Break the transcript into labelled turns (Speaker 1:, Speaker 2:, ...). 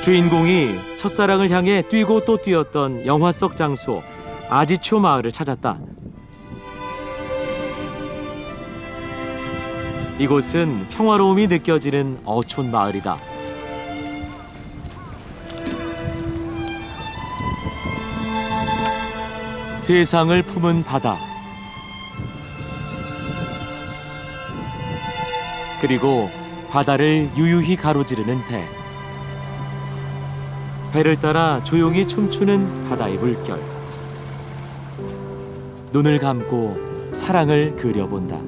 Speaker 1: 주인공이 첫사랑을 향해 뛰고 또 뛰었던 영화 속 장소 아지초 마을을 찾았다. 이곳은 평화로움이 느껴지는 어촌 마을이다. 세상을 품은 바다. 그리고 바다를 유유히 가로지르는 배. 배를 따라 조용히 춤추는 바다의 물결. 눈을 감고 사랑을 그려본다.